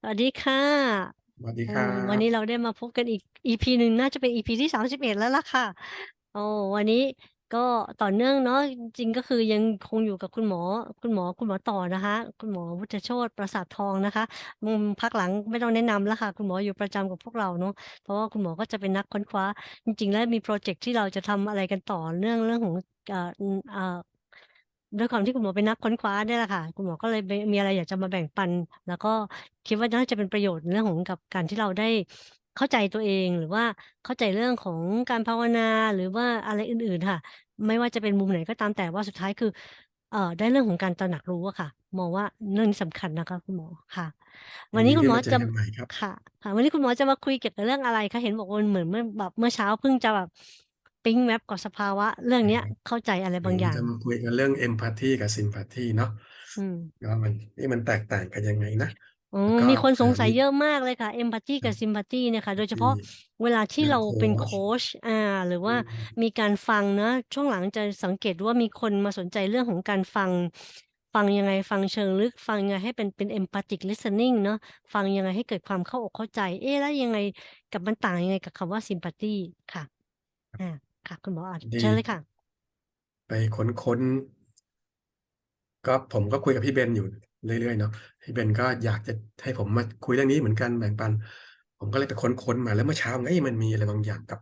สวัสดีค่ะสวัสดีอืครัมวันบนี้เราได้มาพบกันอีก EP หนึ่งน่าจะเป็น EP ที่31แล้วล่ะค่ะโอ้วันนี้ก็ต่อเนื่องเนาะจริงๆก็คือยังคงอยู่กับคุณหมอ คุณหมอคุณหมอต่อนะคะ คุณหมอวุฒิโชติประสาททองนะคะอืมพักหลังไม่ต้องแนะนำแล้วค่ะ คุณหมออยู่ประจำกับพวกเราเนาะเพราะว่าคุณหมอก็จะเป็นนักค้นคว้า จริง ๆ แล้วมีพรอเจกต์ที่เราจะทำอะไรกันต่อเรื่องเรื่องของอ่าอืมอ่า ด้วยความที่คุณหมอเป็นนักค้นคว้าเนี่ยแหละค่ะ คุณหมอก็เลยมีมีอะไรอยากจะมาแบ่งปัน แล้วก็คิดว่าน่าจะเป็นประโยชน์ในเรื่องของกับการที่เราได้เข้าใจตัวเองหรือว่าเข้าใจเรื่องของการภาวนาหรือว่าอะไรอื่น ๆ ค่ะ ไม่ว่าจะเป็นมุมไหนก็ตามแต่ว่าสุดท้ายคือเอ่อได้เรื่องของการตระหนักรู้อะค่ะ มองว่าเรื่องนี้สำคัญนะคะคุณหมอค่ะ วันนี้ยินดีคุณหมอจะที่มาเจอกันใหม่ครับค่ะ ค่ะ วันนี้คุณหมอจะมาคุยเกี่ยวกับเรื่องอะไรคะเห็นบอกว่าเหมือนเมื่อแบบเมื่อเช้าเพิ่งจะแบบ ปิ๊งแว็บกับสภาวะ เรื่องเนี้ยอาเข้าใจอะไรวันนี้บางอย่างจะมาคุยกันเรื่อง Empathy กับ Sympathy เนาะอืมว่ามันเอ๊ะมันแตกต่างกันยังไงนะอืมแล้วก็มีคนสเอ่อมีงสัยเยอะมากเลยค่ะ Empathy กับครับ Sympathy เนี่ยค่ะ โดยเฉที่พาะเวลาที่เรื่องโคเราเป็นชโคชอาหรืออืว่ามมีการฟังเนาะช่วงหลังจะสังเกตว่ามีคนมาสนใจเรื่องของการฟัง ฟังยังไงฟังเชิงลึก ฟังยังไงให้เป็นเป็น empathic listening เนาะฟังยังไงให้เกิดความเข้าอกเข้าใจ เอ๊ะแล้วยังไงกับมันต่างยังไงกับคำว่า Sympathy ค่ะอา ค่ะ คุณหมออาพอดี เชิญเลยค่ะ ไปค้นๆก็ผมก็คุยกับพี่เบนอยู่เรื่อยๆเนาะพี่เบนก็อยากจะให้ผมมาคุยเรื่องนี้เหมือนกันแบ่งปัน ผมก็เลยไปค้นๆมาแล้วเมื่อเช้าเอ๊ะมันมีอะไรบางอย่างกับ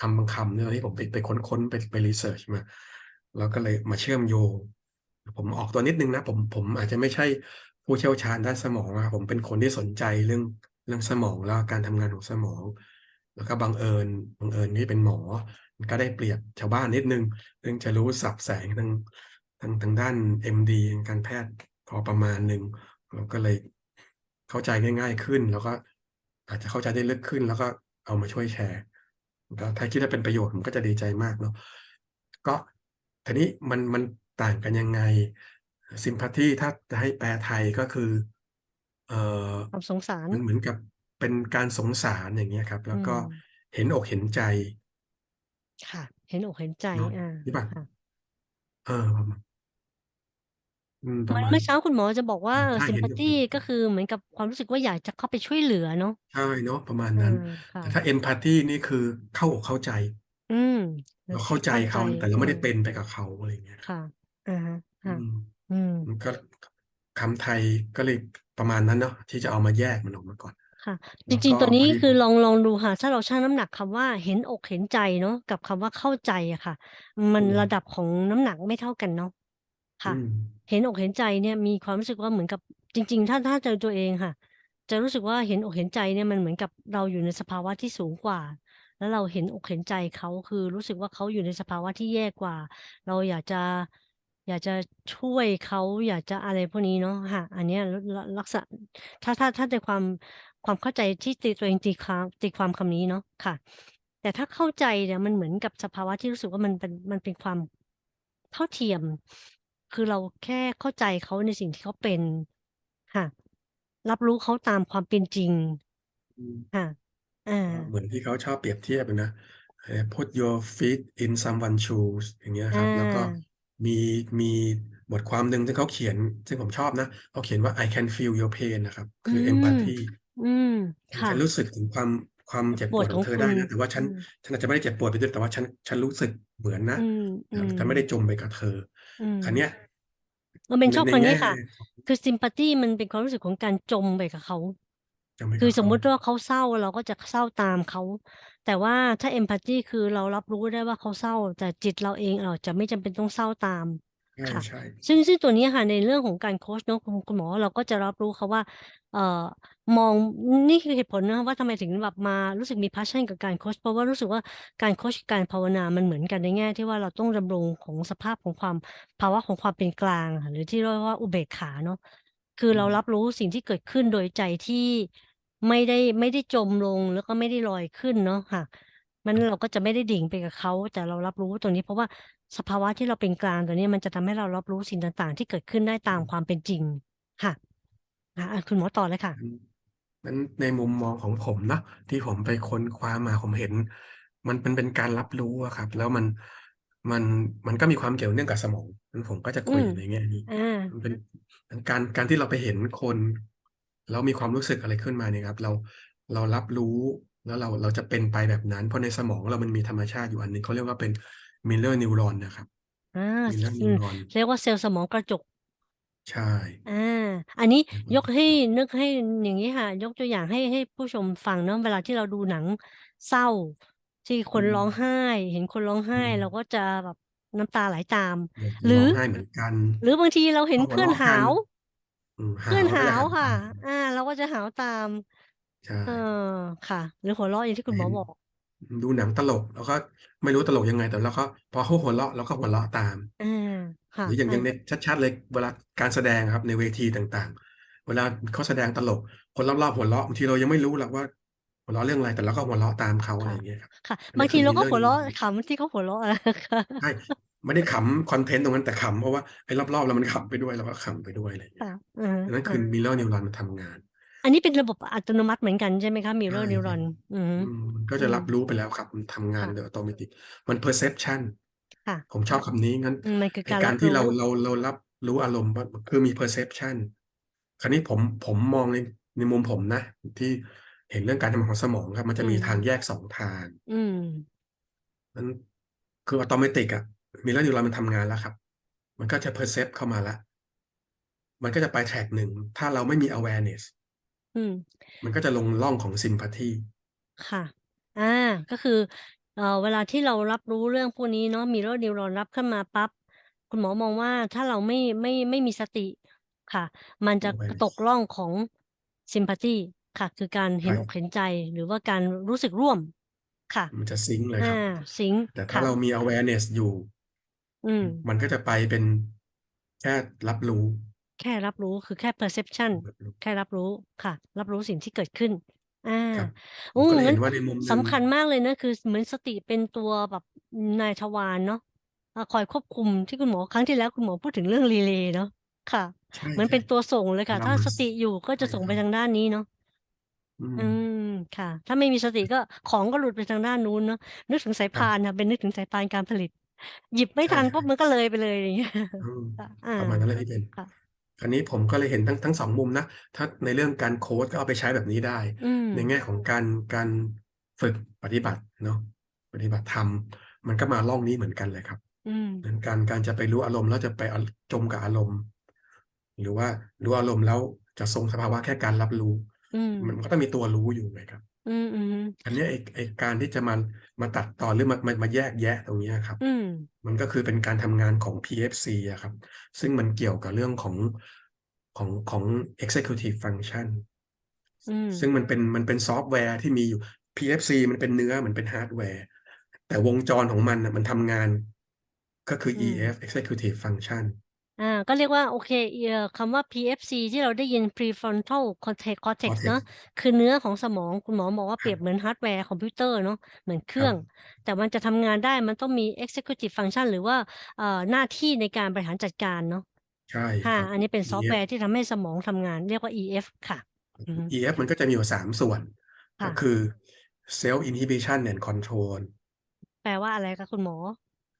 คำบางคำเนี่ยที่ผมไปไปค้นๆไปไปรีเซิร์ชมาแล้วก็เลยมาเชื่อมโยงผมออกตัวนิดหนึ่งนะผมผมอาจจะไม่ใช่ผู้เชี่ยวชาญด้านสมองอะผมเป็นคนที่สนใจเรื่องเรื่องสมองแล้วการทำงานของสมอง แล้วก็บังเอิญบังเอิญที่เป็นหมอมัน ก็ได้เปรียบชาวบ้านนิดหนึ่งเรื่องจะรู้ศัพท์แสงทางทางทางด้าน MD ทางการแพทย์พอประมาณหนึ่งเราก็เลยเข้าใจง่าย ๆขึ้น แล้วก็อาจจะเข้าใจได้ลึกขึ้น แล้วก็เอามาช่วยแชร์ก็ถ้าคิดว่าเป็นประโยชน์ผมก็จะดีใจมากเนาะก็ทีนี้มันมันต่างกันยังไง Sympathy ถ้าจะให้แปลไทยก็คือ เอ่อความสงสารมันเหมือนกับเป็นการสงสารอย่างเงี้ยครับอืแล้วก็มเห็นอกเห็นใจ ค่ะ เห็นอกเห็นใจ เนาะอาใช่เปล่าค่ะ เออประมาณอืมประมาณเหมือนเมื่อเช้าคุณหมอจะบอกว่าเอ่อใช่เห็นอก sympathy เห็นใจก็คือเหมือนกับความรู้สึกว่าอยากจะเข้าไปช่วยเหลือเนาะใช่เนาะประมาณเออนั้นค่ะ แต่ถ้า empathy นี่คือเข้าอกเข้าใจ อืมเราเข้าใจเข้าใจเขาแต่เราเออไม่ได้เป็นไปกับเขาอะไรอย่างเงี้ยครับ ค่ะอะฮะค่ะอืมอืม มันก็คำไทยก็เลยประมาณนั้นเนาะที่จะเอามาแยกมันออกมาก่อน ค่ะ จแล้วก็ริงๆตัวนี้พอดีผมคือลองลองดูค่ะ ถ้าเราชั่งน้ำหนักคำว่าเห็นอกเห็นใจเนาะกับคำว่าเข้าใจอะค่ะ มันอืม ระดับของน้ำหนักไม่เท่ากันเนาะค่ะอืมเห็นอกเห็นใจเนี่ยมีความรู้สึกว่าเหมือนกับจริง ๆ ถ้าถ้าเจอตัวเองค่ะ จะรู้สึกว่าเห็นอกเห็นใจเนี่ยมันเหมือนกับเราอยู่ในสภาวะที่สูงกว่า แล้วเราเห็นอกเห็นใจเขาคือรู้สึกว่าเขาอยู่ในสภาวะที่แย่กว่า เราอยากจะ อยากจะช่วยเขาอยากจะอะไรพวกนี้เนาะค่ะ อันเนี้ยลลลักษณะถ้าถ้าถ้าในความ ความเข้าใจที่ตีตัวเองตีความตีความคำนี้เนาะค่ะ แต่ถ้าเข้าใจเนี่ยมันเหมือนกับสภาวะที่รู้สึกว่ามันเป็นมันเป็นความเท่าเทียม คือเราแค่เข้าใจเขาในสิ่งที่เขาเป็นค่ะ รับรู้เขาตามความเป็นจริงอืมค่ะอาก็เหมือนที่เขาชอบเปรียบเทียบอะนะเอ่อ put your feet in someone's shoes อย่างเงี้ยอครับ แล้วก็ามีมีบทความหนึ่งที่เขาเขียน ซึ่งผมชอบนะเขาเขียนว่า I can feel your pain น่ะครับอืคือม empathy อืม ค่ะ ฉันรู้สึกถึงความความเจ็บปเจ็บปวดขวดของคุณองเธอได้นะแต่ว่าฉันอืมฉันอาจจะไม่ได้เจ็บปวดไปด้วยแต่ว่าฉันฉันรู้สึกเหมือนนะอืมอืครับมฉันไม่ได้จมไปกับเธออืมคราวเนี้ยเออเป็นชอบในในแง่คำนี้ค่ะ คือ sympathy มันเป็นความรู้สึกของการจมไปกับเขาจมไปคือกับเขาสมมุติว่าเขาเศร้าเราก็จะเศร้าตามเขา แต่ว่าถ้า empathy คือเรารับรู้ได้ว่าเขาเศร้า แต่จิตเราเองเราจะไม่จำเป็นต้องเศร้าตาม ค่ะ ใช่ ซึ่งซึ่งตัวนี้ค่ะในเรื่องของการโคชเนาะคุณคุณหมอเราก็จะรับรู้เขาว่า เอ่อมองนี่คือเหตุผลนะคะว่าทำไมถึงแบบมารู้สึกมี passion กับการโคชเพราะว่ารู้สึกว่าการโคชการภาวนามันเหมือนกันในแง่ ที่ว่าเราต้องดำรงของสภาพของความภาวะของความเป็นกลางอะค่ะหรือที่เรียกว่าอุเบกขาเนาะคืออืมเรารับรู้สิ่งที่เกิดขึ้นโดยใจที่ไม่ได้ไม่ได้จมลงแล้วก็ไม่ได้ลอยขึ้นเนาะค่ะ มันเราก็จะไม่ได้ดิ่งไปกับเขาแต่เรารับรู้ตรงนี้เพราะว่า สภาวะที่เราเป็นกลางตัวนี้มันจะทำให้เรารับรู้สิ่งต่าง ๆ ที่เกิดขึ้นได้ตามความเป็นจริงค่ะอาอาคุณหมอต่อเลยค่ะอืมงั้นในมุมมองของผมเนาะที่ผมไปค้นคว้ามาผมเห็น มันมันเป็นการรับรู้อะครับ แล้วมันมันมันก็มีความเกี่ยวเนื่องกับสมองงั้นผมก็จะอืมคุยในแง่นี้อามันเป็นการการที่เราไปเห็นคนแล้วมีความรู้สึกอะไรขึ้นมาเนี่ยครับ เราเรารับรู้แล้วเราเราจะเป็นไปแบบนั้น เพราะในสมองเรามันมีธรรมชาติอยู่อันหนึ่งเขาเรียกว่าเป็น Mirror Neuron น่ะครับอา Mirror อืม Neuron เรียกว่าเซลล์สมองกระจก ใช่อาอันนี้อือฮึยกให้นึกให้อย่างงี้ค่ะ ยกตัวอย่างให้ให้ผู้ชมฟังเนาะเวลาที่เราดูหนังเศร้า ที่คอืนร้องมไห้ เห็นคนร้องไห้อืเรามก็จะแบบน้ำตาไหลตามอยากจะหรือร้องไห้เหมือนกัน หรือบางทีเราเห็พอหันเวพื่อนหเราะกัานวอืมเหพื่าอนหวก็าจะหวาวค่ตะามอาเราก็จะหาวตาม ใช่ เออค่ะ หรือหัวเราะอย่างที่คุณหเมห็นอบอก ดูหนังตลก แล้วก็ไม่รู้ตลกยังไงแต่เราก็พอเขาหัวเราะเราก็หัวเราะตามอาค่หะรืออย่างออย่างในาชัดๆเลยเวลาการแสดงอะครับในเวทีต่างๆ เวลาเขาแสดงตลก คนรอบๆหัวเราะบางทีเรายังไม่รู้หรอกว่าหัวเราะเรื่องอะไรแต่เราก็หัวเราะตามเขาคอะไร่ะอย่างเงี้ยครับค่ะอันนบาั้งนคทีือเราก็ Mirror หัวเราะ Neuron ขำที่เขาหัวเราะอะค่ะใช่ไม่ได้ขำคอนเทนต์ตรงนั้นแต่ขำเพราะว่าไอ้รอบๆเรามันขำไปด้วยเราก็ขำไปด้วยอะไรอย่างเงี้ค่ยะครับอือฮึอันนั้นคค่ือะ Mirror Neuron มันทำงาน อันนี้เป็นระบบอัตโนมัติเหมือนกันใช่ไหมคะใช่ Mirror ครั Neuron บอือฮึอืมมันก็อืมจะรับรู้ไปแล้วครับ มันทำงาคน่โดะยอัตโนมัติมัน perception ค่ะผมชอบคำนี้งั้นอืมมันคือการรไอ้กาัรที่เรบรู้าเราเรารับรู้อารมณ์ว่าคือมี perception คราวนี้ผมผมมองในในมุมผมนะ ที่เห็นเรื่องการทำงานของสมองครับ มันอืจะมีทางมแยก2ทาง อืมมันคืออัตโนมัติอะ Mirror Neuron มันทำงานแล้วครับ มันก็จะ percept เข้ามาแล้วมันก็จะไปแทร็กหนึ่ง ถ้าเราไม่มี awareness อืม มันก็จะลงร่องของ sympathy ค่ะ อา ก็คือ เอ่อ เวลาที่เรารับรู้เรื่องพวกนี้เนาะ Mirror Neuron รับขึ้นมาปั๊บ คุณหมอมองว่า ถ้าเราไม่ ไม่ ไม่มีสติค่ะ มันจะตก awareness ร่องของ sympathy ค่ะ คือการใเชห็นอ่กเห็นใจ หรือว่าการรู้สึกร่วม ค่ะ มันจะซิงก์เลอยาครับ ซิงก์คแต่ถ้า่เราะมี awareness อยู่อืมอืม มันก็จะไปเป็นแค่รับรู้ แค่รับรู้คือแค่ perception รับรู้ แค่รับรู้ค่ะ รับรู้สิ่งที่เกิดขึ้นอาครับโผอ้งมก็เลยเัห้็นนว่าในมุมหสนึ่งำคัญมากเลยนะ คือเหมือนสติเป็นตัวแบบนายทวารเนาะอาคอยควบคุมที่คุณหมอครั้งที่แล้วคุณหมอพูดถึงเรื่องรีเลย์เนาะค่ะ ใชเหมือน่เป็นตัวส่งเลยๆเวค่ะลาถ้ามันสสติอยู่ก็ใชจะ่ส่งไปทครับางด้านนี้เนาะ อือืม มค่ะ ถ้าไม่มีสติก็ของก็หลุดไปทางด้านนู้นเนาะนึกถึงสายพครัาบนค่ะเป็นนึกถึงสายพานการผลิต หยิบไม่ใชทันปุ๊บ่ๆมันก็เลยไปเลยอย่างเงี้ย อืมค่ะอาประมาณนั้นเลยพี่เบนค่ะ คราวนี้ผมก็เลยเห็นทั้งทั้ง2มุมนะ ถ้าในเรื่องการโคดก็เอาไปใช้แบบนี้ได้อืมในแง่ของการการฝึกปฏิบัติเนาะปฏิบัติธรรมมันก็มาร่องนี้เหมือนกันเลยครับอืเหมืมอนการการจะไปรู้อารมณ์แล้วจะไปอจมกับอารมณ์ หรือว่ารู้อารมณ์แล้วจะทรงสภาวะแค่การรับรู้อืมันมมันก็ต้องมีตัวรู้อยู่ไงครับ อืออือฮึ อันเนี้ยไอ้ ไอ้การที่จะมา มาตัดตอน หรือมา มา มาแยกแยะตรงเนี้ยครับ อืม มันก็คือเป็นการทำงานของ PFC อะครับ ซึ่งมันเกี่ยวกับเรื่องของ ของ ของ Executive Function อืซึ่งม มันเป็น มันเป็นซอฟต์แวร์ที่มีอยู่ PFC มันเป็นเนื้อเหมือนเป็นฮาร์ดแวร์ แต่วงจรของมันน่ะมันทำงาน ก็คือ อืม EF Executive Function อาก็เรียกว่าโอเคเอ่อคำว่า PFC ที่เราได้ยิน Prefrontal Cortex Cortex เนาะ Cortex คือเนื้อของสมองคุณหมอบอกว่าเปครรีัยบบเหมือนฮาร์ดแวร์คอมพิวเตอร์เนาะเหมือนเครคืร่ัองบแต่มันจะทำงานได้มันต้องมี Executive Function หรือว่าเอ่อหน้าที่ในการบริหารจัดการเนาะใช่ค่คะรับอันนี้เป็นซอฟต์แว EF ร์ที่ทำให้สมองทำงาน เรียกว่า EF ค่ะอือฮึ EF มันก็จะมีอยู่3ส่วนคก่็ะคือ Self Inhibition and Control แปลว่าอะไรคะคุณหมอ?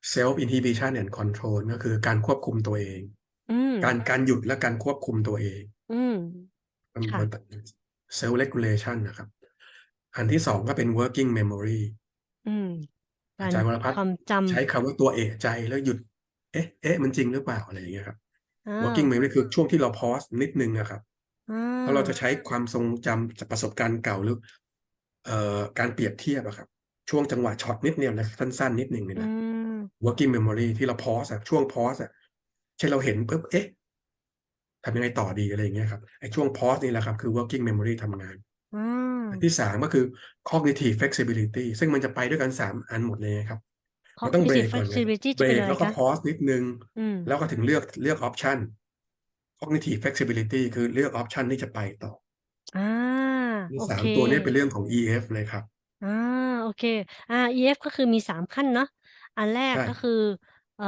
Self Inhibition and Control ก็คือการควบคุมตัวเองอืการมการหยุดและการควบคุมตัวเองอืมมันค่มันะต Self Regulation น่ะครับ อันที่2ก็เป็น Working Memory อืมกอาารจารย์วรพัฒคน์วามจใช้ำคำว่าตัวเอะใจแล้วหยุด เอ๊ะ เอ๊ะ มันจริงหรือเปล่าอะไรอย่างเงี้ยครับอ Working า Memory คือช่วงที่เราพอสนิดหนึ่งอะครับอแล้วเราจะาใช้ความทรงจำจากประสบการณ์เก่าหรือเอ่อการเปรียบเทียบอะครับ ช่วงจังหวะช็อตนิดเดียวนะสั้นๆ นิดหนึ่งเนี่อืยนะม Working Memory ที่เราพอสอะช่วงพอสอะเช่นเราเห็นปุ๊บเอ๊ะทำยังไงต่อดีอะไรอย่างเงี้ยครับไอ้ช่วงพอสนี่แหละครับคือ Working Memory ทำงานอือันมที่3ก็คือ Cognitive Flexibility ซึ่งมันจะไปด้วยกัน3อันหมดเลยอะครับมันต้องเบร Cognitive กก่อนไง Flexibility เจบะเป็นอรกะไแรล้วก็คะพอสนิดหนึ่งอืมแล้วก็ถึงเลือกเลือกออปชัน Cognitive Flexibility คือเลือกออปชันที่จะไปต่ออาในโอสาเคมตัวเนี้ยเป็นเรื่องของ EF เลยครับอาโอเคอา EF ก็คือมี3ขั้นเนาะ อันแรใกช่ ก็คือ เอ่อ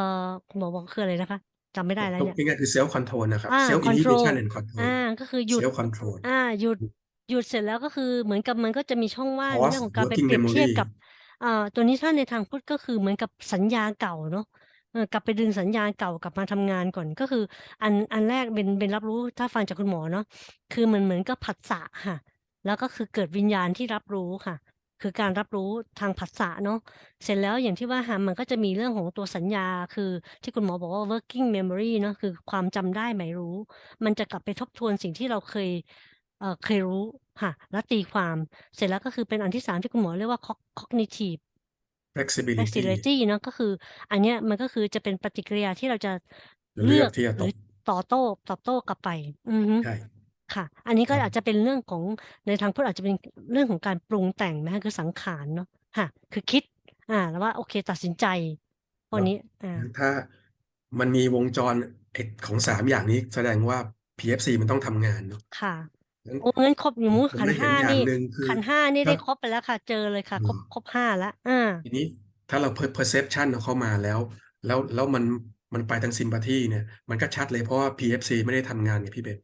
คุณหมอบอกคืออะไรนะคะ?จำไม่ไดต้รงแล้วเนีตรง่ยง่ายๆคือ Self Control น่ะครัอบา Self คอนโทรล Inhibition and อา Control ก็คือหยุด Self Control อาหยุดอือหยุดเสร็จแล้วก็คือเหมือนกับมันก็จะมีช่องว่างพอสในเรื่องของการไป Working เปรียบเทียบ Memory กับอ่าตัวนี้ถ้าในทางพุทธก็คือเหมือนกับสัญญาเก่าเนาะเออกลับไปดึงสัญญาณเก่ากลับมาทำงานก่อนก็คืออันอันแรกเบนเบนรับรู้ถ้าฟังจากคุณหมอเนาะคือมันเหมือนกับผัสสะค่ะ แล้วก็คือเกิดวิญญาณที่รับรู้ค่ะ คือการรับรู้ทางผัสสะเนาะเสร็จแล้วอย่างที่ว่าค่ะมันก็จะมีเรื่องของตัวสัญญาคือที่คุณหมอบอกว่า working memory เนาะคือความจำได้หมายรู้ มันจะกลับไปทบทวนสิ่งที่เราเคยเอ่อเคยรู้ค่ะแล้วตีความเสร็จแล้วก็คือเป็นอันที่สามที่คุณหมอเรียกว่า cog- cognitive flexibility flexibility เนาะก็คือ อันเนี้ยมันก็คือจะเป็นปฏิกิริยาที่เราจะเลืเลืออกกที่จะหตรืออบตอบโต้ตอบโต้กลับไป อือฮึใช่ ค่ะ อันนี้ก็ครับอาจจะเป็นเรื่องของในทางพุทธอาจจะเป็นเรื่องของการปรุงแต่งนะคะคือสังขารเนาะค่ะ คือคิด อ่า แล้วว่าโอเคตัดสินใจพวกเนาะนี้อ่างั้นถ้ามันมีวงจรไอ้ของสามอย่างนี้แสดงว่า PFC มันต้องทำงานเนาะค่ะงั้นโอ้งั้นครบอย่างผมมู้ผมขันได้ธ์เห็นห้าอย่างนี่หนึ่งคือขันธ์ห้านี่ถ้าได้ครบไปแล้วค่ะ เจอเลยค่ะ ครบเนาะครบห้าแล้วอ่าทีนี้ถ้าเรา per- perception เอาเข้ามาแล้ว แล้วแล้วมันมันไปทาง sympathy เนี่ย มันก็ชัดเลยเพราะว่า PFC ไม่ได้ทำงานไงพี่เบน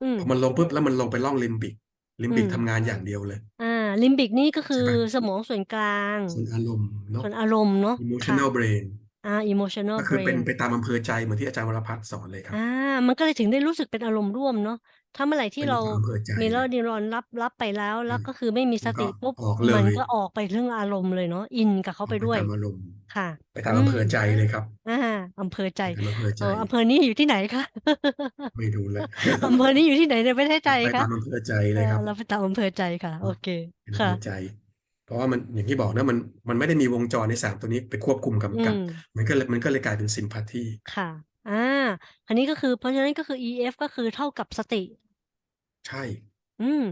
อืม พอมันลงปุ๊บแล้วมันลงไปล่องลิมบิก ลิมอืบิกม ทำงานอย่างเดียวเลย อ่า ลิมบิกนี่ก็คืใช่อไหมสมองส่วนกลาง ส่วนอารมณ์เนาะ ส่วนอารมณ์เนาะค่ะ emotional brain อ่า emotional ก็คือเป็น brain ไปตามอำเภอใจเหมือนที่อาจารย์วรพัฒน์สอนเลยครับ อ่า มันก็เลยถึงได้รู้สึกเป็นอารมณ์ร่วมเนาะถ้าเมื่อไหร่ที่เป็นเราความอำเภอใจมีเลแล้วยนิวรอนรับรับไปแล้ว อืแล้วมก็คือไม่มีสมันก็ติปุ๊บออกเลมันย ก็ออกไปเรื่องอารมณ์เลยเนาะอินกับเขาออไปกไปด้วย ตามอารมณ์ ค่ะ ไปตามอือำมเภอใจเลยครับอ่าอำเภอใจ ไปตามอำเภอเอใจ ออำเภอนี้อยู่ที่ไหนคะ ไม่รู้เลย อำเภอนี้อยู่ที่ไหนในประเทศใจไปคะตามอำเภอใจเอเลยอครับเราไปตามอำเภอใจค่ะ โอเนาะเคเป็นอำค่ะเภอใจ เพราะว่ามันอย่างที่บอกนะมันมันไม่ได้มีวงจรในสามตัวนี้ไปควบคุมอืกำกับมมันก็เลยมันก็เลยกลายเป็น sympathy ค่ะ อ่า อันนี้ก็คือเพราะฉะนั้นก็คือ EF ก็คือเท่ากับสติ ใช่ อืม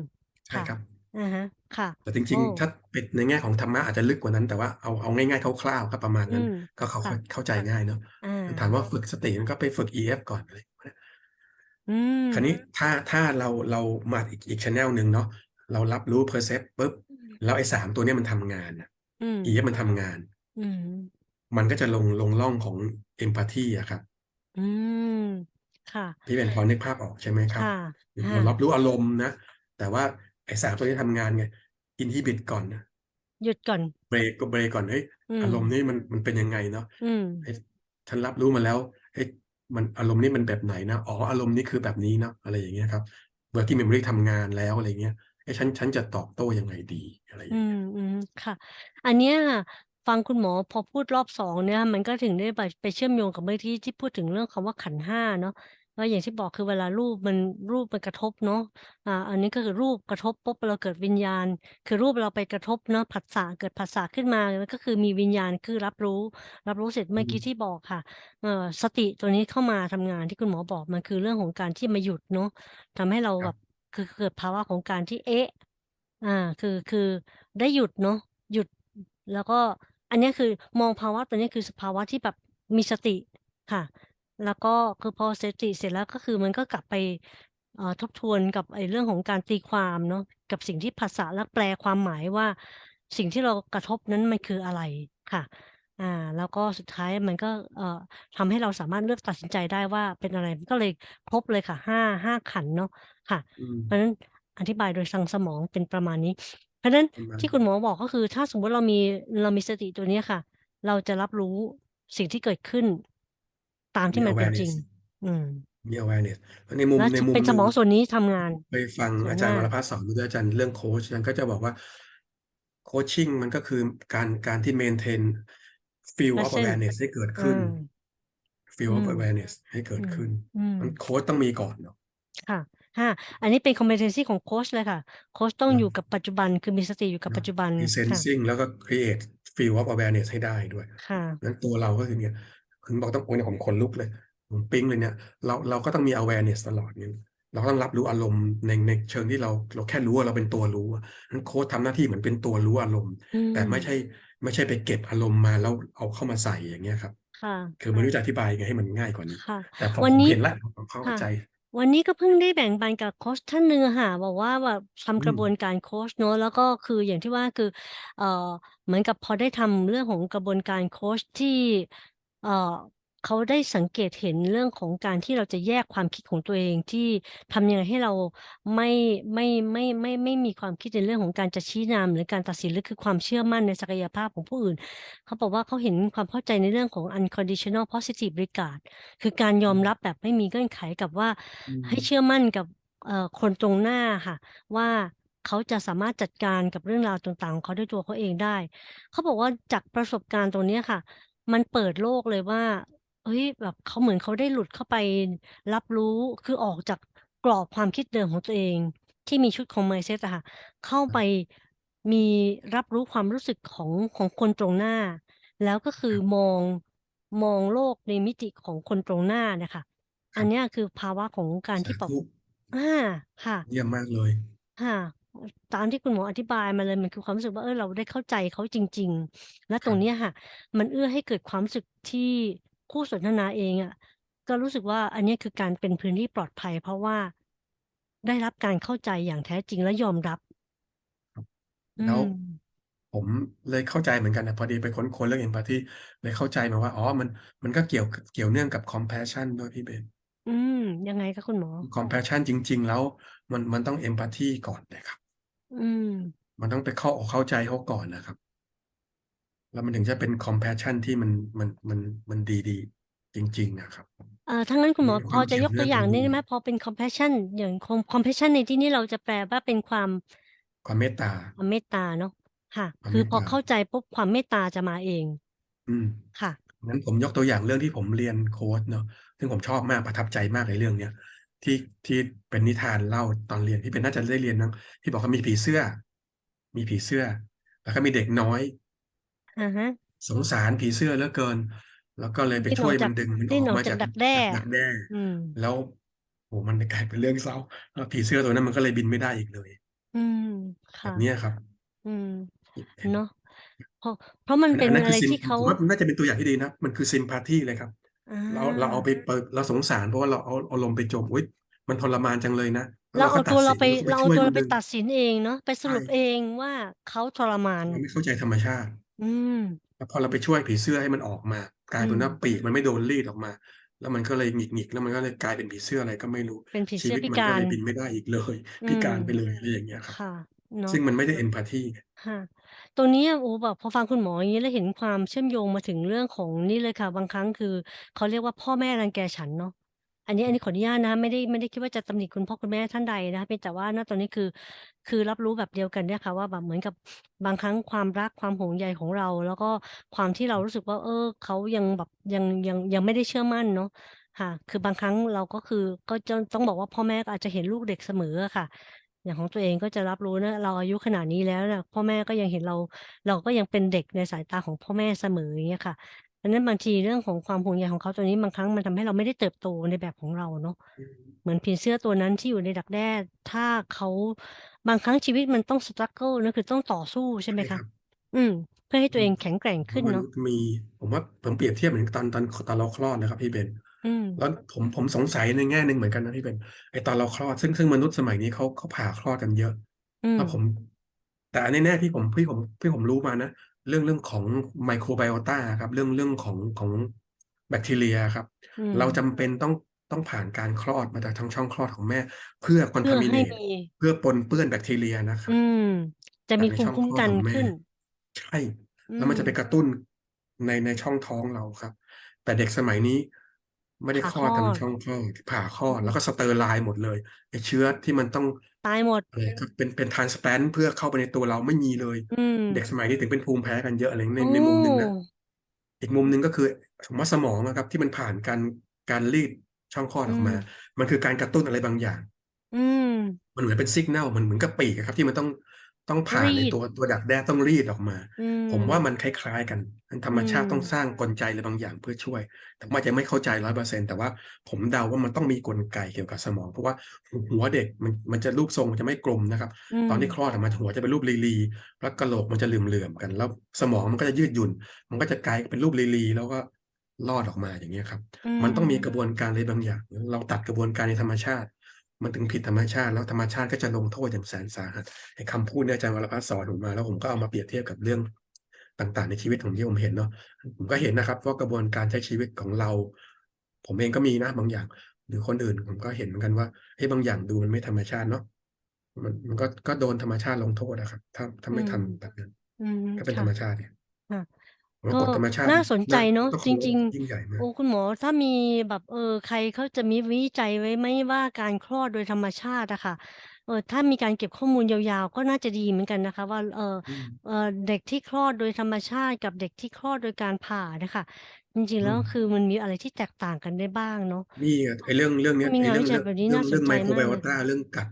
ใช่ค่ะครับอะฮะ ค่ะ แต่จโอ้ริงๆ ถ้าเป็นในแง่ของธรรมะอาจจะลึกกว่านั้น แต่ว่าเอาเอาง่ายๆคร่าวๆก็ประมาณอืนั้นมก็เข้าค่ะเข้าใจค่ะง่ายเนาะอาถามว่าฝึกสติมันก็ไปฝึก EF ก่อนอะไรอย่างเงี้ยอืมคราวนี้ถ้าถ้าเราเรามาอีกอีก channel หนึ่งเนาะ เรารับรู้ percept ปุ๊บแล้วไอ้สามตัวเนี้ยมันทำงานน่ะอืม EF มันทำงานอืมมันก็จะลงลงร่องของ empathy อะครับ อืมค่ะพี่เป็นพอนึกภาพออกใช่ไหมครับค่ะเราค่ะรับรู้อารมณ์นะ แต่ว่าไอ้สามตัวนี้ทำงานไง inhibit ก่อนนะหยุดก่อนเบรกก็เบรกก่อนเฮ้ยอือารมณ์มนี้มันมันเป็นยังไงเนาะอืมเฮ้ยฉันรับรู้มาแล้วเฮ้ยมันอารมณ์นี้มันแบบไหนนะอ๋ออารมณ์นี้คือแบบนี้เนาะอะไรอย่างเงี้ยครับ working memory ทำงานแล้วอะไรเงี้ยเอ้ย ฉันฉันจะตอบโต้ยังไงดีอะไรอย่าอืงเงี้ยมอืมค่ะ อันเนี้ยฟังคุณหมอพอพูดรอบสองเนี่ยมันก็ถึงได้ไปไปเชื่อมโยงกับเมื่อกี้ที่พูดถึงเรื่องคำว่าขันธ์ห้าเนาะก็อย่างที่บอกคือเวลารูปมันรูปมันกระทบเนาะอ่า อันนี้ก็คือรูปกระทบปุ๊บเราเกิดวิญญาณ คือรูปเราไปกระทบเนาะผัสสะเกิดผัสสะขึ้นมามันก็คือมีวิญญาณคือรับรู้ รับรู้เสร็จอืเมื่อมกี้ที่บอกค่ะเอ่อสติตัวนี้เข้ามาทำงานที่คุณหมอบอกมันคือเรื่องของการที่มาหยุดเนาะทำให้เราคแบรับบ คือเกิดภาวะของการที่เอ๊ะ อ่า คือคือได้หยุดเนาะหยุดแล้วก็อันนี้คือมองภาวะตัวนี้คือสภาวะที่แบบมีสติค่ะ แล้วก็คือพอสติเสร็จแล้วก็คือมันก็กลับไปทบทวนกับไอ้เรื่องของการตีความเนาะกับสิ่งที่ภาษาแล้วแปลความหมายว่า สิ่งที่เรากระทบนั้นมันคืออะไรค่ะ อ่า แล้วก็สุดท้ายมันก็เอ่อทำให้เราสามารถเลือกตัดสินใจได้ว่าเป็นอะไรมันก็เลยครบเลยค่ะห้าห้าขันธ์เนาะค่ะ อืมเพราะฉะนั้นอธิบายโดยทางสมองเป็นประมาณนี้ เพราะฉะนั้นประมาณที่คุณหมอบอกก็คือ ถ้าสมมุติเรามีเรามีสติตัวเนี้ยค่ะ เราจะรับรู้สิ่งที่เกิดขึ้น ตามมี ที่มันเป็นจริง awareness อืม มี awareness แล้วในมุมแล้วในมุมเป็นหสนึ่งมองส่วนนี้ทำงานไปฟังส่วนอาหจารย์วน้ารพัฒน์สอนด้วยอาจารย์เรื่องโค้ชอาจารย์ก็จะบอกว่าโคชชิ่งมันก็คือการการที่ maintain field of present awareness ให้เกิดอ่าขึ้นอื field of ม awareness ให้เกิอืดมขึ้นอืมมันโค้ชต้องมีก่อนเนาะค่ะค่ะอันนี้เป็น competency ของโค้ชเลยค่ะ โค้ชต้องเนาะอยู่กับปัจจุบันคือมีสติอยู่กับปัจเนาะจุบันมีค่ะ sensing แล้วก็ create field of awareness ให้ได้ด้วย ค่ะนั้นตัวเราก็คือเนี่ยถึงบอกต้องโอ้ยเนี่ยผมขนลุกเลยผมปิ๊งเลยเนี่ย เราเราก็ต้องมี awareness ตลอดเนี่ยเราก็ต้องรับรู้อารมณ์ในในเชิงที่เราเราแค่รู้ว่าเราเป็นตัวรู้อะนั้นโค้ชทำหน้าที่เหมือนเป็นตัวรู้อารมณ์อืแต่มไม่ใช่ ไม่ใช่ไปเก็บอารมณ์มาแล้วเอาเข้ามาใส่อย่างเงี้ยครับ ค่ะ คือไม่รู้จะอธิบายยังไงให้มันง่ายกว่านี้ ค่ะแต่พอวันผมนี้ เห็นแล้วผมเข้าค่ะใจ วันนี้ก็เพิ่งได้แบ่งปันกับโค้ชท่านหนึ่งอะค่ะบอกว่าแบบอืทำกระมบวนการโค้ชเนาะแล้วก็คืออย่างที่ว่าคือเอ่อเหมือนกับพอได้ทำเรื่องของกระบวนการโค้ชที่เอ่อ เขาได้สังเกตเห็นเรื่องของการที่เราจะแยกความคิดของตัวเองที่ทำยังไงให้เราไม่ไม่ไม่ไม่ไม่มีความคิดในเรื่องของการจะชี้นำหรือการตัดสินหรือคือความเชื่อมั่นในศักยภาพของผู้อื่น เขาบอกว่าเขาเห็นความเข้าใจในเรื่องของ unconditional positive regard คือการยอมรับแบบไม่มีเงื่อนไขกับว่าอืมให้เชื่อมั่นกับเอ่อคนตรงหน้าอะค่ะ ว่าเขาจะสามารถจัดการกับเรื่องราวต่างๆของเขาด้วยตัวเขาเองได้ เขาบอกว่าจากประสบการณ์ตรงเนี้ยค่ะ มันเปิดโลกเลยว่า เฮ้ย แบบเขาเหมือนเขาได้หลุดเข้าไปรับรู้ คือออกจากกรอบความคิดเดิมของตัวเอง ที่มีชุดของ mindset อะค่ะ เข้าคไปมีรับรู้ความรู้สึกของของคนตรงหน้า แล้วก็คือครับ มองมองโลกในมิติของคนตรงหน้าน่ะค่ะคอัรันบ เนี้ยคือภาวะของการสาที่แบบธุอาค่ะ เยี่ยมมากเลย ค่ะอตามที่คุณหมออธิบายมาเลยมันคือความรู้สึกว่า เออ เราได้เข้าใจเขาจริง ๆ และตรงเนี้ยค่ะ มันเอื้อให้เกิดความรู้สึกที่ คู่สนทนาเองอะก็รู้สึกว่าอันเนี้ยคือการเป็นพื้นที่ปลอดภัย เพราะว่าได้รับการเข้าใจอย่างแท้จริงและยอมรับครับอืแล้วมผมเลยเข้าใจเหมือนกันน่ะพอดีไปค้นๆเรื่อง empathy เลยเข้าใจมาว่าอ๋อมันมันก็เกี่ยวกเกี่ยวเนื่องกับ compassion ด้วยพี่เบนอืม ยังไงคะคุณหมอ? compassion จริง ๆ แล้ว มันมันต้อง empathy ก่อนเลยครับ อืม มันต้องไปเข้าอกเข้าใจเขาก่อนน่ะครับ แล้วมันถึงจะเป็น compassion ที่มันมันมันมันดีๆจริงๆอะครับ เอ่อถ้างั้นคุณหมอมีคพอวามเจะกี่ยยวกตัวอย่างเนื่องกันได้ไหม?ด้วยพอเป็น compassion อย่าง com compassion ในที่นี้เราจะแปลว่าเป็นความความเมตตา ความเมตตาเนาะค่ะคความเืมตตอพอเข้าาใจปุ๊บความเมตตาจะมาเองอืม ค่ะ งั้นผมยกตัวอย่างเรื่องที่ผมเรียนโคชเนาะซึ่งผมชอบมากประทับใจมากเลยเรื่องเนี้ยที่ที่เป็นนิทานเล่าตอนเรียนพี่เบนน่าจะได้เรียนมั้งที่บอกว่ามีผีเสื้อ มีผีเสื้อ แล้วก็มีเด็กน้อย อะฮะ สงสารผีเสื้อเหลือเกิน แล้วก็เลยไปชดิ้นอ่วอกจยมัากนดึงมันดิอ้นออกอกมาจากจากดักแด้จากดักแด้อืม แล้วโอ้โฮมันเลยกลายเป็นเรื่องเศร้าแล้วผีเสื้อตัวนั้นมันก็เลยบินไม่ได้อีกเลย อืมคแบ่ะ บเนี้ยครับอืมอเห็นเนาะเพราะเพราะมันอันเป็อันนั้นนอะคืไรอ sym ที่เขาผมว่ามันน่าจะเป็นตัวอย่างที่ดีนะมันคือ sympathy เลยครับอเราเราเอาาไปเปิดเราสงสารเพราะว่าเราเอาอารมณ์ไปจมอุ๊ยมันทรมานจังเลยนะแล้วเรเราาเอก็าตตััวเรดสาินไปแล้วก็ไเปราเชอ่าตัวเรวยมัานดึงไปตัดสินเองเนาะไปใสช่รุปเองว่าเขาทรมาน เราไม่เข้าใจธรรมชาติ อืมแล้วพอเราไปช่วยผีเสื้อให้มันออกมา กลอืายเป็นว่ามปีกมันไม่โดนรีดออกมา แล้วมันก็เลยหงิกๆแล้วมันก็เลยกลายเป็นผีเสื้ออะไรก็ไม่รู้ชเป็นผีเสีื้อวิตพิกมันก็าเลร ยบินไม่ได้อีกเลย อืมพิการไปเลยอะไรอย่างเงี้ยคครับ่ะ เนาซึะ่งมันไม่ได้ empathy ไงค่ะตรงเนี้ยโอ้แบบพอฟังคุณหมออย่างงี้แล้วเห็นความเชื่อมโยงมาถึงเรื่องของนี่เลยค่ะ บางครั้งคือเขาเรียกว่าพ่อแม่รังแกฉันเนาะ อันนี้อันนี้ขออนุญาตนะคะไม่ได้ไม่ได้คิดว่าจะตำหนิคุณพ่อคุณแม่ท่านใดนะคะเพียงแต่ว่าณตอนนี้คือ คือรับรู้แบบเดียวกันเนี่ยค่ะว่าแบบเหมือนกับบางครั้งความรักความห่วงใยของเรา แล้วก็ความที่เรารู้สึกว่า เออเขายังแบบยังยังยังไม่ได้เชื่อมั่นเนาะค่ะ คือบางครั้งเราก็คือก็จะต้องบอกว่าพ่อแม่ก็อาจจะเห็นลูกเด็กเสมอค่ะ อย่างของตัวเองก็จะรับรู้นะเราอายุขนาดนี้แล้วนะพ่อแม่ก็ยังเห็นเรา เราก็ยังเป็นเด็กในสายตาของพ่อแม่เสมออย่างเงี้ยค่ะ ดังนั้นบางทีเรื่องของความห่วงใยของเขาตรงนี้บางครั้งมันทำให้เราไม่ได้เติบโตในแบบของเราเนาะอืมเหมือนผีเสื้อตัวนั้นที่อยู่ในดักแด้ ถ้าเขาบางครั้งชีวิตมันต้อง struggle นะคือต้องต่อสู้ใช่ใชไหม่คคะ?รับอืม เพื่อให้อตืัวเอมงแข็งแกร่งผขึ้นเนาะมว่ามันมีผมว่าผมเปรียบเทียบเหมือนตอนตอนคตอนเราคลอดนะครับพี่เบนอืมแล้วผมผมสงสัยในแง่หนึ่งเหมือนกันนะพี่เบนไอ้ตอนเราคลอดซึ่งซึ่งมนุษย์สมัยนี้เขาเขาผ่าคลอดกันเยอะอืมแล้วผม แต่อันแน่ๆที่ผมที่ผมที่ผมรู้มานะ เรื่องเรื่องของ microbiota อะครับ เรื่องเรื่องของของแบคทีเรียอะครับอืเราจมำเป็นต้องต้องผ่านการคลอดมาจากทางช่องคลอดของแม่ เพื่อเพื่อให้ contaminate มีเพื่อปนเปื้อนแบคทีเรียนะคอรืับมจะจมาีกในช่องภูมิคุ้มกคลอดันของแมข่ึ้นใช่อืแล้วมันจะไปมกระตุ้นในในช่องท้องเราครับ แต่เด็กสมัยนี้ ไม่ไผด้่าคลอดกันคลอด ช่องคลอดผ่าคลอือดแล้วมก็ sterilize หมดเลยไอ้เชื้อที่มันต้องตายหมด อะไรครับเป็นเป็น transplant เพื่อเข้าไปในตัวเราไม่มีเลย อืม เด็กสมัยนี้ถึงเป็นภูมิแพ้กันเยอะอะไรในโอ้ ในมุมหนึ่งนะ อีกมุมหนึ่งก็คือผมว่าสมองอะครับ ที่มันผ่านการการรีดช่องคลอดอืออกมามมันคือการกระตุ้นอะไรบางอย่าง อืม มันเหมือนเป็น signal มันเหมือนกับปีกอะครับ ที่มันต้อง ต้องผ่ารนไอ้ีตดัวตัวดักแด้ต้องรีดออกมาอืผมว่ามัมนคล้ายๆ กันทางธอรืรมชาติต้องมสร้างกลไกอะไรบางอย่างเพื่อช่วย แต่ผมอาจจะไม่เข้าใจ100%แต่ว่าผมเดาว่ามันต้องมีกลไกเกี่ยวกับสมอง เพราะว่าหหัวเด็กมันมันจะรูปทรงมันจะไม่กลมนะครับอืตอนที่คมลอดออกมาหัวจะเป็นรูปรีๆแล้วกะโหลกมันจะเหลื่อมๆกัน แล้วสมองมันก็จะยืดหยุ่น มันก็จะกลายเป็นรูปรีๆแล้วก็รอดออกมาอย่างเงี้ยครับอืมันต้องมีกมระบวนการอะไรบางอย่าง เราตัดกระบวนการในธรรมชาติ มันถึงผิดธรรมชาติ แล้วธรรมชาติก็จะลงโทษอย่างแสนสาหัสไอ้คำพูดเนี่ยอาจารย์วรพัฒน์สอนผมมาแล้วผมก็เอามาเปรียบเทียบกับเรื่องต่าง ๆ ในชีวิตผมที่ผมเห็นเนาะผมก็เห็นนะครับว่ากระบวนการใช้ชีวิตของเรา ผมเองก็มีนะบางอย่าง หรือคนอื่นผมก็เห็นเหมือนกันว่าเฮ้ยบางอย่างดูมันไม่ธรรมชาติเนาะมันมันก็ก็โดนธรรมชาติลงโทษอะครับ ถ้าถ้าไม่อืมทำแบบนั้นอือฮึก็เป็นคธ่ะรรมชาติไงค่ะผมว่ก็ากฎธรรมชาติน่าสนใจน่าเนาะต้องจเคารพริง ยิ่งใหญ่มาๆโอ้ก คุณหมอถ้ามีแบบเออใครเขาจะมีวิจัยไว้ไหมว่าการคลอดโดยธรรมชาติอะค่ะเอ่อถ้ามีการเก็บข้อมูลยาวๆ ก็น่าจะดีเหมือนกันนะคะ ว่าเอ่ออืมเอ่อเด็กที่คลอดโดยธรรมชาติกับเด็กที่คลอดโดยการผ่าน่ะค่ะจริงๆอแืล้วคืมอมันมีอะไรที่แตกต่างกันได้บ้างเนาะนี่ไงไอ้เรื่องเรื่องเนี้ยมีไอ้งานวเรื่องิเจรัื่ยองแบบนี้เรื่น่องาเรื่องสนใจมากเลย Microbiota เรื่องกัด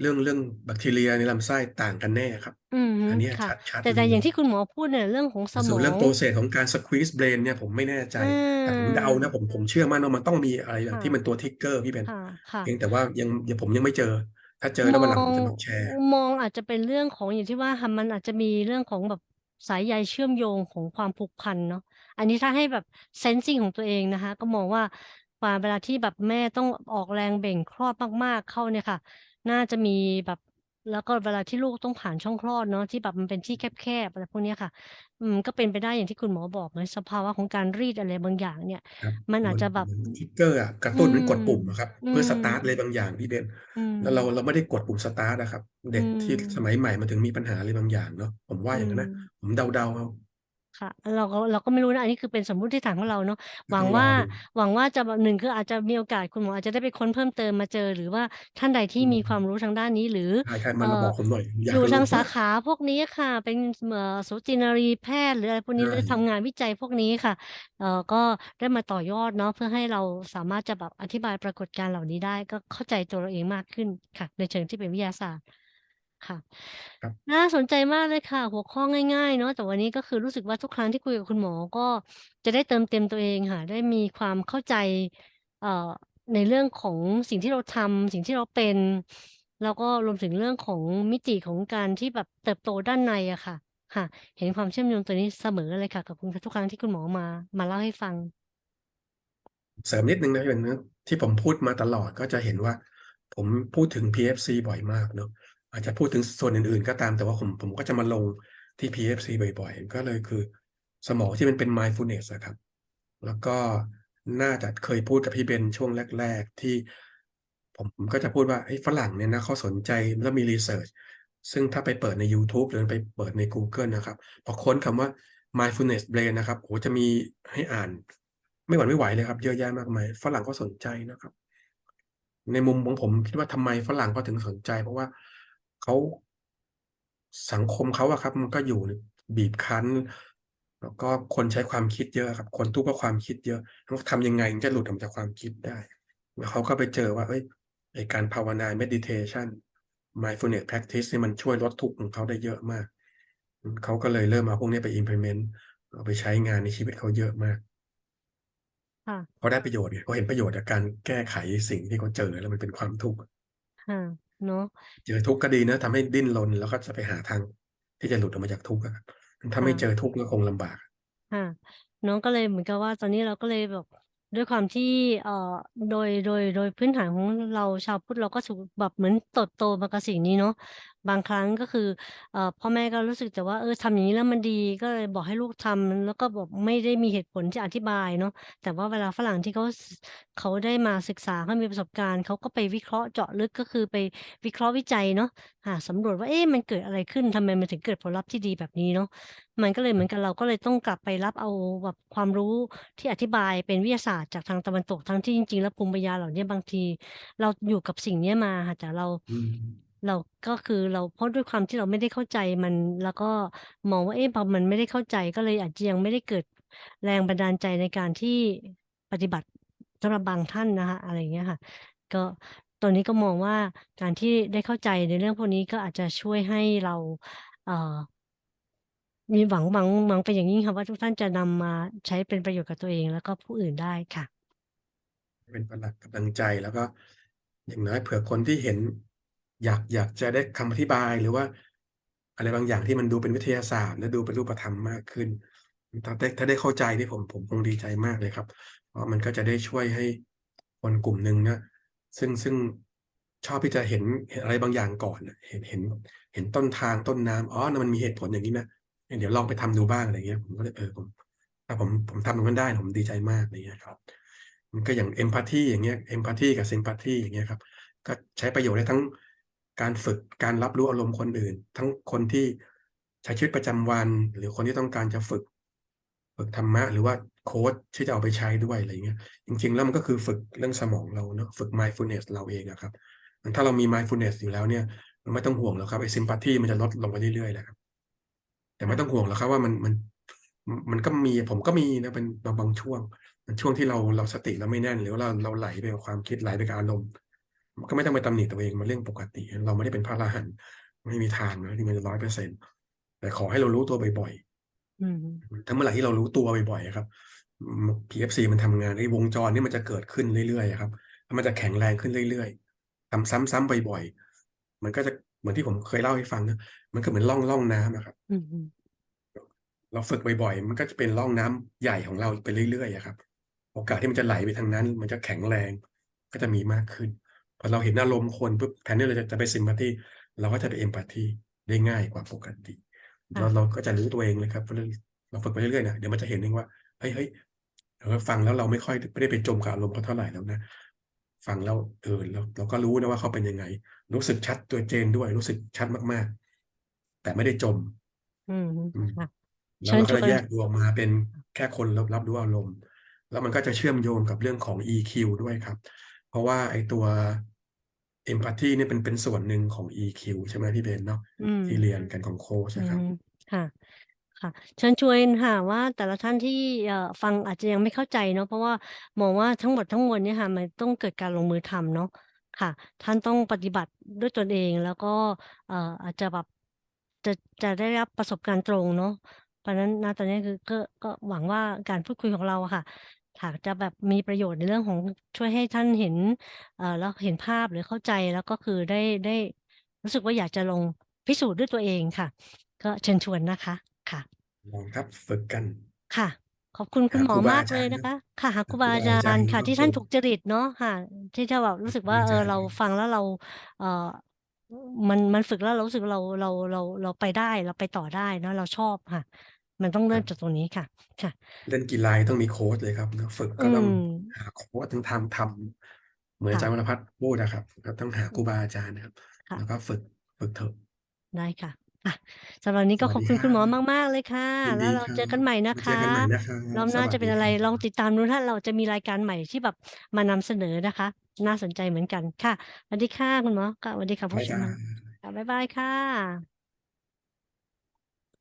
เรื่องเรื่องแบคทีเรียในลำไส้ต่างกันแน่ครับ อือฮึอันเนี้ยค่ะ ชัดแต่ๆแเตล่อย่างที่ยคุณหมอพูดเนี่ยเรื่องของแตส่ส่มอวนเรื่องง process ของการ squeeze brain เนี่ยผมไม่แน่ใจเอแต่ผมเดานะอผมผมเชื่อมั่นว่ามันต้องมีอะไรค่ะ ที่เป็นตัว trigger พี่เบนค่ะๆเพียงแต่ว่ายังยังผมยังไม่เจอ ถ้าเจอแล้มววันหลังองผมจะมาแชร์ มองอาจจะเป็นเรื่องของอย่างที่ว่าค่ะมันอาจจะมีเรื่องของแบบสายใยเชื่อมโยงของความผูกพันเนาะอันนี้ถ้าให้แบบ sensing ของตัวเองนะคะ ก็มองว่ากว่าเวลาที่แบบแม่ต้องออกแรงเบ่งคลอดมากๆเข้าเนี่ยค่ะ น่าจะมีแบบแล้วก็เวลาที่ลูกต้องผ่านช่องคลอดเนาะที่แบบมันเป็นที่แคบๆอะไรพวกเนี้ยค่ะ อืมก็เป็นไปได้อย่างที่คุณหมอบอกในสภาวะของการรีดอะไรบางอย่างเนี่ยครับมันเหมอาือนจจะแบบเหมือน trigger อะกระอืตุ้นเหมือนมกดปุ่มอะครับอืเพื่อมสตาร์ตอะไรบางอย่างพี่เบนอืแล้วเรามเราไม่ได้กดปุ่มสตาร์ตอะครับอเืด็กที่สมมัยใหม่มันถึงมีปัญหาอะไรบางอย่างเนาะผมว่าอือย่างงั้นนะมผมเดาๆเอา ค่ะ เราก็เราก็ไม่รู้นะ อันนี้คือเป็นสมมุติฐานของเราเนาะก็ตหวั้งวองร่าอดูหวังว่าจะแบบ1คืออาจจะมีโอกาสคุณหมออาจจะได้ไปค้นเพิ่มเติมมาเจอ หรือว่าท่านใดที่อืมีความมรู้ทางด้านนี้หรือใช่ๆเมอ่ามาบออกผมหน่อยผมอยอายูก่รูท้างสาขาพวกนี้ค่ะ เป็นสเอ่อสูตินรีแพทย์หรืออะไรพวกใชนี้หรือทำ่งานวิจัยพวกนี้ค่ะ เอ่อ ก็ได้มาต่อยอดเนาะเพื่อให้เราสามารถจะแบบอธิบายปรากฏการณ์เหล่านี้ได้ ก็เข้าใจตัวเราเองมากขึ้นค่ะ ในเชิงที่เป็นวิทยาศาสตร์ ค่ะ ครับ น่าสนใจมากเลยค่ะ หัวข้อง่าย ๆ เนาะ แต่วันนี้ก็คือรู้สึกว่าทุกครั้งที่คุยกับคุณหมอ ก็จะได้เติมเต็มตัวเองค่ะ ได้มีความเข้าใจ เอ่อ ในเรื่องของสิ่งที่เราทำ สิ่งที่เราเป็น แล้วก็รวมถึงเรื่องของมิติของการที่แบบเติบโตด้านในอะค่ะ ค่ะ เห็นความเชื่อมโยงตัวนี้เสมอเลยค่ะขอบคุณค่ะทุกครั้งที่คุณหมอมา มาเล่าให้ฟัง เสริมนิดหนึ่งนะพี่เบนเนาะที่ผมพูดมาตลอดก็จะเห็นว่า ผมพูดถึง PFC บ่อยมากเนาะ อาจจะพูดถึงส่วนอื่นๆ ก็ตามแต่ว่าผมผมก็จะมาลงที่ PFC บ่อยๆ ก็เลยคือ สมองที่มันเป็น mindfulness อะครับ แล้วก็น่าจะเคยพูดกับพี่เบนช่วงแรก ๆ ที่ผมก็จะพูดว่าเฮ้ฝรั่งเนี่ยนะเขาสนใจแล้วมีรีเซิร์ชซึ่งถ้าไปเปิดในยูทูบหรือไปเปิดในกูเกิลนะครับพอค้นคำว่า mindfulness brain นะครับโอ้จะมีให้อ่าน ไม่หวั่นไม่ไหวเลยครับ เยอะแยะมากมาย ฝรั่งก็สนใจนะครับ ในมุมของผมคิดว่าทำไมฝรั่งเขาถึงสนใจ เพราะว่า เขาสังคมเขาอะครับ มันก็อยู่บีบคั้น แล้วก็คนใช้ความคิดเยอะอะครับ คนทุกข์เพราะความคิดเยอะแล้วทำยังไงถึงจะหลุดออกจากความคิดได้แล้วเขาก็ไปเจอว่าเฮ้ยไอ้การภาวนา meditation mindfulness practice นี่มันช่วยลดทุกข์ของเขาได้เยอะมากอืมเขาก็เลยเริ่มเอาพวกนี้ไป implement เอาไปใช้งานในชีวิตเขาเยอะมากค่ะเขาได้ประโยชน์ไงเขาเห็นประโยชน์จากการแก้ไขสิ่งที่เขาเจอแล้วมันเป็นความทุกข์อะค่ะ เนาะ เจอทุกข์ก็ดีนะทำให้ดิ้นรน แล้วก็จะไปหาทางที่จะหลุดออกมาจากทุกข์อะครับถ้าค่ไม่ะ เจอทุกข์ก็คงลำบาก ค่ะเนาะก็เลยเหมือนกับว่าตอนนี้เราก็เลยแบบด้วยความที่เอ่อโดยโดยโดยพื้นฐานของเราชาวพุทธเราก็ถูกแบบเหมือนเติบโตมากับสิ่งนี้เนาะ บางครั้งก็คือ เอ่อ พ่อแม่ก็รู้สึกแต่ว่า เออ ทำอย่างงี้แล้วมันดี ก็เลยบอกให้ลูกทำ แล้วก็แบบไม่ได้มีเหตุผลที่อธิบายเนาะ แต่ว่าเวลาฝรั่งที่เขา ส เขาได้มาศึกษา เขามีประสบการณ์ เขาก็ไปวิเคราะห์เจาะลึก ก็คือไปวิเคราะห์วิจัยเนาะ หาสำรวจว่า เอ๊ะ มันเกิดอะไรขึ้น ทำไมมันถึงเกิดผลลัพธ์ที่ดีแบบนี้เนาะ มันก็เลยเหมือนกับเราก็เลยต้องกลับไปรับเอาแบบความรู้ที่อธิบายเป็นวิทยาศาสตร์จากทางตะวันตก ทั้งที่จริง ๆ แล้วภูมิปัญญาเหล่าเนี้ย บางทีเราอยู่กับสิ่งเนี้ยมาค่ะ แต่เรา อืม เราก็คือเราเพราะด้วยความที่เราไม่ได้เข้าใจมัน แล้วก็มองว่าเอ๊ะพอมันไม่ได้เข้าใจก็เลยอาจจะยังไม่ได้เกิดแรงบันดาลใจในการที่ปฏิบัติสำหรับบางท่านนะคะอะไรอย่างเงี้ยค่ะ ก็ตอนนี้ก็มองว่าการที่ได้เข้าใจในเรื่องพวกนี้ก็อาจจะช่วยให้เราเอ่อมีหวังหวังหวังเป็นอย่างยิ่งค่ะว่าทุกท่านจะนำมาใช้เป็นประโยชน์กับตัวเอง แล้วก็ผู้อื่นได้ค่ะ เป็นพลังกำลังใจแล้วก็อย่างน้อยเผื่อคนที่เห็น อยากอยากจะได้คำอธิบายหรือว่า อะไรบางอย่างที่มันดูเป็นวิทยาศาสตร์และดูเป็นรูปธรรมมากขึ้น ถ้าได้ถ้าได้เข้าใจนี่ผมผมคงดีใจมากเลยครับ เพราะมันก็จะได้ช่วยให้คนกลุ่มหนึ่งนะซึ่งซึ่งชอบที่จะเห็นเห็นอะไรบางอย่างก่อนเห็นเห็น เห็นต้นทางต้นน้ำอ๋อนั่นมันมีเหตุผลอย่างงี้นะเดี๋ยวลองไปทำดูบ้างอะไรเงี้ยผมก็เลยเออผมถ้าผมผมทำตรงนั้นได้ผมดีใจมากอะไรเงี้ยครับ มันก็อย่าง empathy อย่างเงี้ย empathy กับ sympathy อย่างเงี้ยครับ ก็ใช้ประโยชน์ได้ทั้ง การฝึกการรับรู้อารมณ์คนอื่น ทั้งคนที่ใช้ชีวิตประจำวัน หรือคนที่ต้องการจะฝึก ฝึกธรรมะ หรือว่าโค้ชที่จะเอาไปใช้ด้วยอะไรเงี้ยจริง ๆ แล้วมันก็คือฝึกเรื่องสมองเราเนาะฝึก mindfulness เราเองอะครับถ้าเรามี mindfulness อยู่แล้วเนี่ยมันไม่ต้องห่วงหรอกครับไอ้ sympathy มันจะลดลงไปเรื่อยๆแหละครับแต่ไม่ต้องห่วงหรอกครับว่ามันมันมันก็มีผมก็มีนะเป็นบางบางช่วงมันช่วงที่เราเราสติเราไม่แน่น หรือเราเราไหลไปกับความคิดไหลไปกับอารมณ์ ก็ไม่ต้องไปตำหนิตัวเองมันเรื่องปกติ เราไม่ได้เป็นพระอรหันต์ไม่มีทางนะที่มันจะร้อยเปอร์เซ็นต์แต่ขอให้เรารู้ตัวบ่อยอืมๆถ้าเมื่อไหร่ที่เรารู้ตัวบ่อยๆครับ PFC มันทำงานไอ้วงจรนี่มันจะเกิดขึ้นเรื่อยๆครับแล้วมันจะแข็งแรงขึ้นเรื่อยๆทำซ้ำๆบ่อยๆมันก็จะเหมือนที่ผมเคยเล่าให้ฟังนะมันก็เหมือนล่องล่องน้ำนะครับอืมเราฝึกบ่อยๆ มันก็จะเป็นร่องน้ำใหญ่ของเราไปเรื่อยๆอะครับ โอกาสที่มันจะไหลไปทางนั้น มันจะแข็งแรงก็จะมีมากขึ้น พอเราเห็นอารมณ์คนปุ๊บแทนที่เราจะจะไปซิมพัตตีเราก็จะไปเอมพัตตีได้ง่ายกว่าปกติเราเราก็จะรู้ตัวเองเลยครับเราฝึกไปเรื่อยๆนะเดี๋ยวมันจะเห็นเองว่าเฮ้ยเฮ้ยเราฟังแล้วเราไม่ค่อยไม่ได้ไปจมกับอารมณ์เขาเท่าไหร่แล้วนะฟังแล้วเออเราเราก็รู้นะว่าเขาเป็นยังไง รู้สึกชัดตัวเจนด้วยรู้สึกชัดมากๆ แต่ไม่ได้จม อืมอืมค่ะแล้เชิวญเราชก็วนจะแยกตัวออกมาเป็นแค่คนรับรับรู้อารมณ์ แล้วมันก็จะเชื่อมโยงกับเรื่องของ EQ ด้วยครับเพ ราะว่าไอ้ตัว empathy เนี่ยเป็นเป็นส่วนหนึ่งของ EQ ใช่ไหมพี่เบนเนาะอืมที่เรียนกันของโค้ชอืนะครับ มค่ะ ค่ะเชิญชวนค่ะว่าแต่ละท่านที่เอ่อฟังอาจจะยังไม่เข้าใจเนาะเพราะว่ามองว่าทั้งหมดทั้งมวลเนี่ยค่ะมันต้องเกิดการลงมือทำเนาะค่ะ ท่านต้องปฏิบัติด้วยตนเองแล้วก็เอ่ออาจจะแบบจะจะได้รับประสบการณ์ตรงเนาะเพราะฉะนั้นณตอนนี้คือก็ก็หวังว่าการพูดคุยของเราอะค่ะ ค่ะจะแบบมีประโยชน์ในเรื่องของช่วยให้ท่านเห็น เอ่อแล้วเห็นภาพหรือเข้าใจแล้วก็คือได้ได้รู้สึกว่าอยากจะลงพิสูจน์ด้วยตัวเองค่ะ ก็เชิญชวนนะคะค่ะ ลองครับฝึกกัน ค่ะ ขอบคุณคุณหาหมคอรูบามากอาเลจารยย์นะครัคะบค่ะหาคหารูครูบาบาอาอาจาจารรย์ย์ค่ะครับที่ผท่านมถูกจริตเนาะค่ะ ที่จะแบบรู้สึกว่าอาเอจาอรย์เราฟังแล้วเรา เอ่อมันมันฝึกแล้วเรารู้สึกเราเราเราเราไปได้เราไปต่อได้เนาะเราชอบค่ะ มันต้องคเริ่รัมบจากตรงนี้ค่ะ ค่ะ เล่นกีฬาต้องมีโค้ชเลยครับเนาะฝึกอืก็ต้องมหาโค้ชต้องทำทำเหมือนค่อาจาระย์วรพัฒน์พูดอะครับ ก็ต้องหาอืครูมบาอาจารย์นะครับค่ะแล้วก็ฝึกฝึกเถอะได้ค่ะค่ะสำหรับวันนี้สก็วัขสอบดีคุณคคุรัณหมอบมาก ๆ เลยค่ะยินแล้ดีวเราครัเจอกันใหม่นะมาคเจอกัะนใหม่นะครัรอบบหสน้าวัจะสเป็ดีนอะไรครัลองบติดตามดูถ้าเราจะมีรายการใหม่ที่แบบมานำเสนอนะคะ น่าสนใจเหมือนกันค่ะสวัสดีค่ะคุณหมอค่ะสวัสดีค่ะบ๊าผู้ยชบามค่ะบ๊ายบายค่ะ